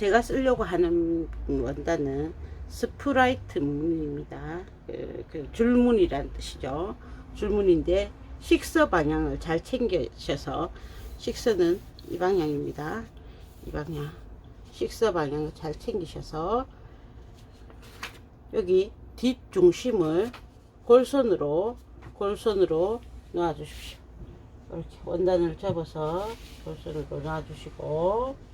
제가 쓰려고 하는 원단은 스프라이트 무늬입니다. 그, 그 줄무늬란 뜻이죠. 줄무늬인데 식서 방향을 잘 챙기셔서 식서는 이 방향입니다. 이 방향. 식서 방향을 잘 챙기셔서 여기 뒷 중심을 골선으로 골선으로 놓아 주십시오. 이렇게 원단을 접어서 골선으로 놔 주시고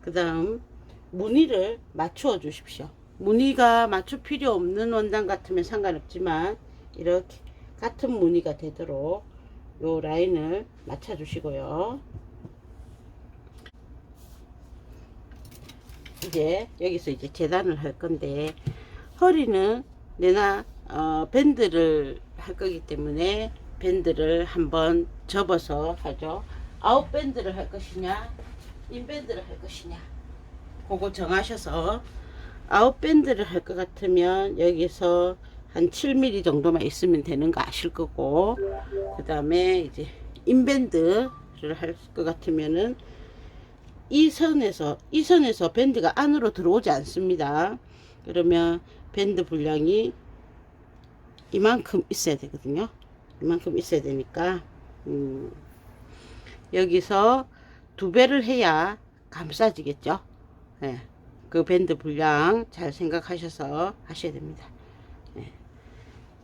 그 다음 무늬를 맞추어 주십시오. 무늬가 맞출 필요 없는 원단 같으면 상관없지만 이렇게 같은 무늬가 되도록 요 라인을 맞춰 주시고요. 이제 여기서 이제 재단을 할 건데 허리는 내나 어, 밴드를 할 거기 때문에 밴드를 한번 접어서 하죠. 아웃 밴드를 할 것이냐 인밴드를 할 것이냐 그거 정하셔서 아웃 밴드를 할 것 같으면 여기서 한 7mm 정도만 있으면 되는 거 아실 거고 그 다음에 이제 인밴드를 할 것 같으면은 이 선에서 이 선에서 밴드가 안으로 들어오지 않습니다. 그러면 밴드 분량이 이만큼 있어야 되거든요. 이만큼 있어야 되니까 음, 여기서 두 배를 해야 감싸지겠죠. 예, 그 밴드 분량 잘 생각하셔서 하셔야 됩니다. 예.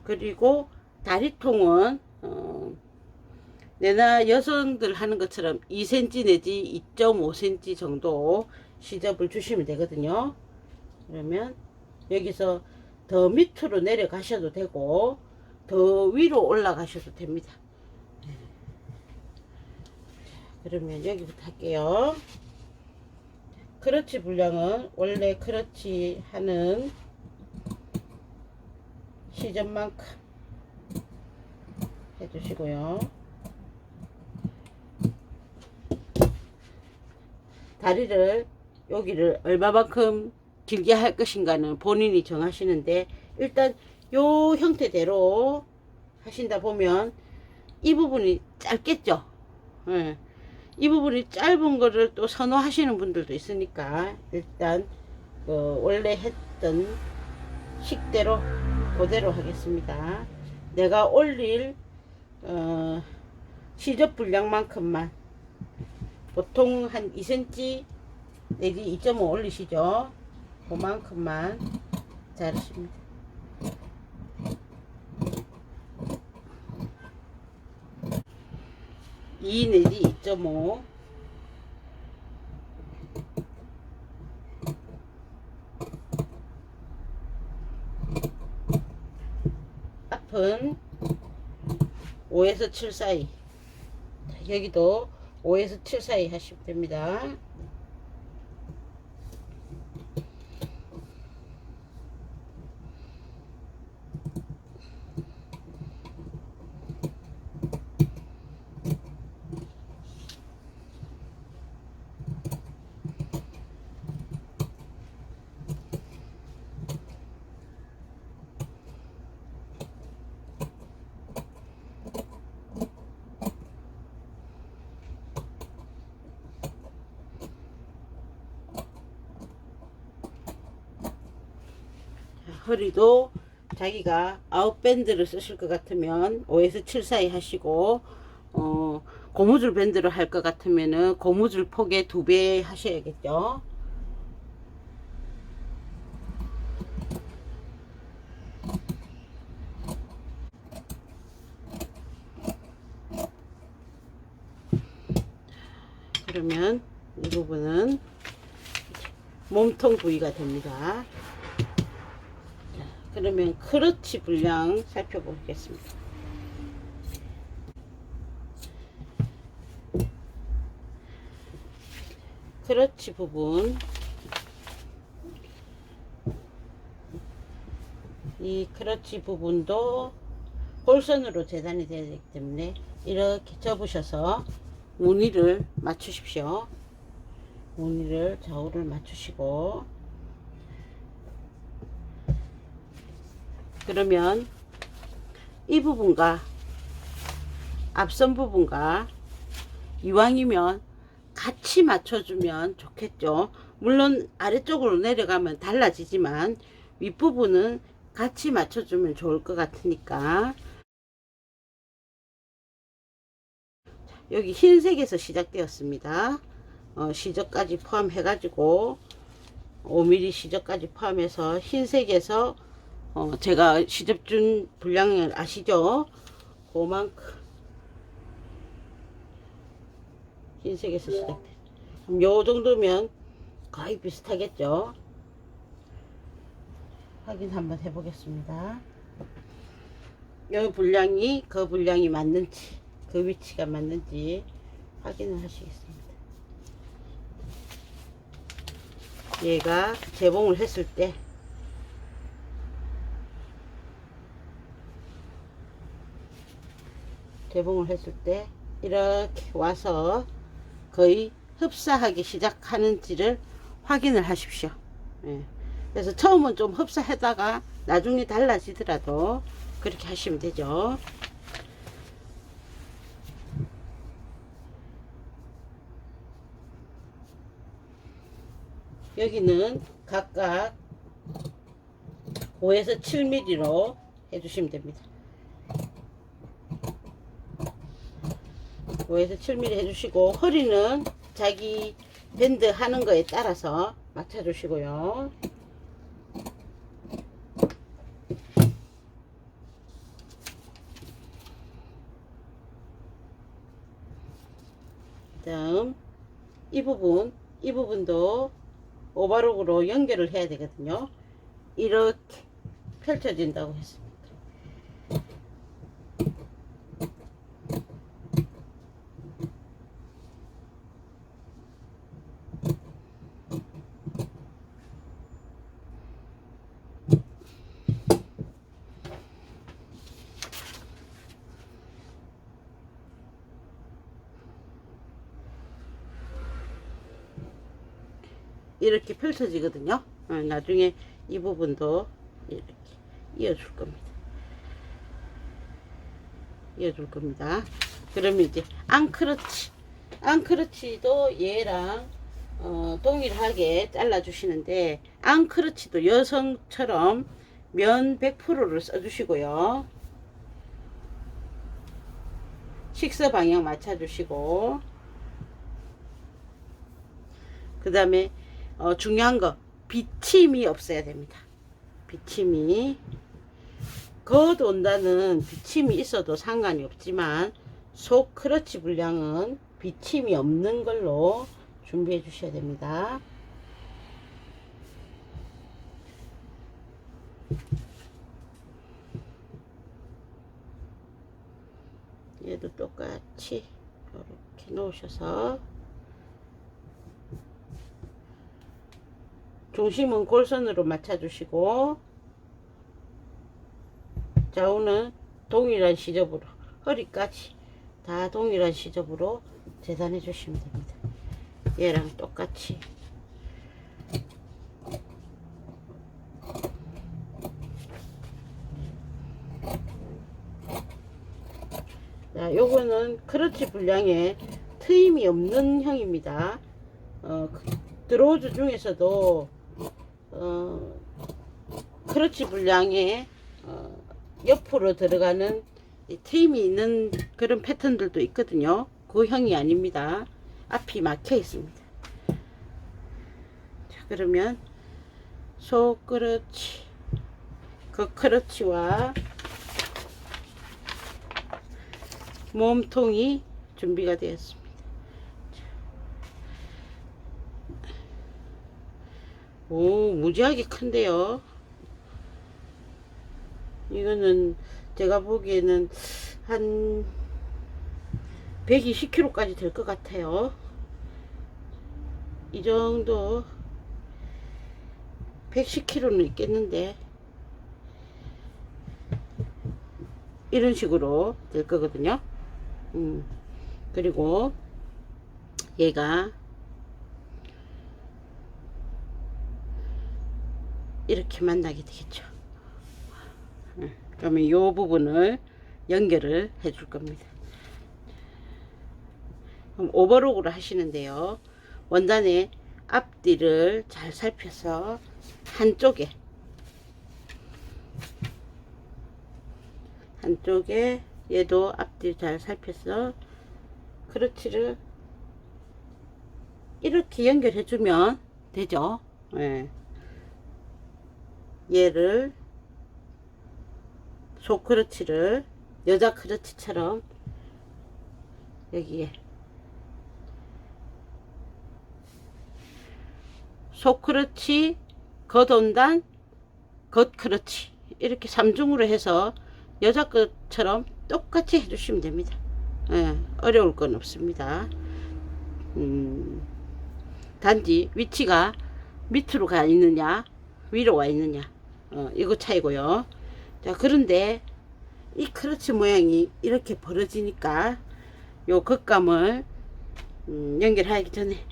그리고 다리통은 어, 내나 여성들 하는 것처럼 2cm 내지 2.5cm 정도 시접을 주시면 되거든요. 그러면 여기서 더 밑으로 내려가셔도 되고 더 위로 올라가셔도 됩니다. 네. 그러면 여기부터 할게요. 크러치 분량은 원래 크러치 하는 시접만큼 해주시고요. 다리를 여기를 얼마만큼 길게 할 것인가는 본인이 정하시는데 일단 요 형태대로 하신다 보면 이 부분이 짧겠죠. 예. 이 부분이 짧은 거를 또 선호하시는 분들도 있으니까 일단 그 원래 했던 식대로 그대로 하겠습니다. 내가 올릴 어, 시접 분량만큼만 보통 한 2cm 내지 2.5 올리시죠. 그만큼만 자르십니다. 이 내지 2.5 앞은 5에서 7 사이 여기도 5에서 7 사이 하시면 됩니다. 허리도 자기가 아웃밴드를 쓰실 것 같으면 5에서 7 사이 하시고 어, 고무줄 밴드를 할 것 같으면은 고무줄 폭의 두배 하셔야겠죠. 그러면 이 부분은 몸통 부위가 됩니다. 그러면 크러치 분량 살펴보겠습니다. 크러치 부분 이 크러치 부분도 골선으로 재단이 되어 있기 때문에 이렇게 접으셔서 무늬를 맞추십시오. 무늬를 좌우를 맞추시고 그러면 이 부분과 앞선 부분과 이왕이면 같이 맞춰주면 좋겠죠. 물론 아래쪽으로 내려가면 달라지지만 윗부분은 같이 맞춰주면 좋을 것 같으니까 여기 흰색에서 시작되었습니다. 어, 시접까지 포함해 가지고 5mm 시접까지 포함해서 흰색에서 어, 제가 시접 준 분량을 아시죠? 그만큼 흰색에서 시작돼. 요 정도면 거의 비슷하겠죠? 확인 한번 해보겠습니다. 요 분량이 그 분량이 맞는지 그 위치가 맞는지 확인을 하시겠습니다. 얘가 재봉을 했을 때 재봉을 했을 때 이렇게 와서 거의 흡사하기 시작하는지를 확인을 하십시오. 예. 그래서 처음은 좀 흡사하다가 나중에 달라지더라도 그렇게 하시면 되죠. 여기는 각각 5에서 7mm로 해주시면 됩니다. 5에서 7mm 해주시고 허리는 자기 밴드 하는 거에 따라서 맞춰주시고요. 다음 이 부분 이 부분도 오바록으로 연결을 해야 되거든요. 이렇게 펼쳐진다고 했습니다. 이렇게 펼쳐지거든요. 어, 나중에 이 부분도 이렇게 이어줄 겁니다. 이어줄 겁니다. 그러면 이제 앙크러치, 앙크러치도 얘랑 어, 동일하게 잘라 주시는데 앙크러치도 여성처럼 면 100%를 써주시고요. 식사 방향 맞춰주시고 그 다음에 어, 중요한 거 비침이 없어야 됩니다. 비침이 겉 온다는 비침이 있어도 상관이 없지만 속 크러치 분량은 비침이 없는 걸로 준비해 주셔야 됩니다. 얘도 똑같이 이렇게 놓으셔서 중심은 골선으로 맞춰주시고 좌우는 동일한 시접으로 허리까지 다 동일한 시접으로 재단해 주시면 됩니다. 얘랑 똑같이 자, 요거는 크러치 분량에 트임이 없는 형입니다. 어, 드로우즈 중에서도 어, 크러치 분량에 어, 옆으로 들어가는 이 트임이 있는 그런 패턴들도 있거든요. 그 형이 아닙니다. 앞이 막혀 있습니다. 자, 그러면 속 크러치, 그 몸통이 준비가 되었습니다. 오, 무지하게 큰데요. 이거는 제가 보기에는 한 120kg까지 될 것 같아요. 이 정도 110kg는 있겠는데 이런 식으로 될 거거든요. 음, 그리고 얘가 이렇게 만나게 되겠죠. 음, 그러면 이 부분을 연결을 해 줄 겁니다. 그럼 오버록으로 하시는데요. 원단의 앞뒤를 잘 살펴서 한쪽에 한쪽에 얘도 앞뒤 잘 살펴서 크러치를 이렇게 연결해 주면 되죠. 예. 얘를 속 크러치를 여자 크러치처럼 여기에 속 크러치 겉온단 겉 크러치 이렇게 삼중으로 해서 여자 것처럼 똑같이 해주시면 됩니다. 예, 어려울 건 없습니다. 음, 단지 위치가 밑으로 가 있느냐 위로 와 있느냐 어, 이거 차이고요. 자 그런데 이 크러치 모양이 이렇게 벌어지니까 요 겉감을 음, 연결하기 전에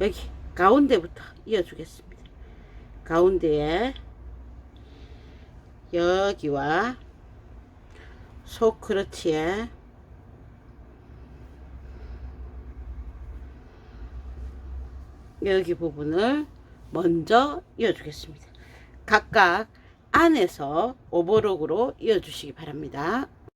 여기 가운데부터 이어주겠습니다. 가운데에 여기와 속 크러치에 여기 부분을 먼저 이어주겠습니다. 각각 안에서 오버록으로 이어주시기 바랍니다.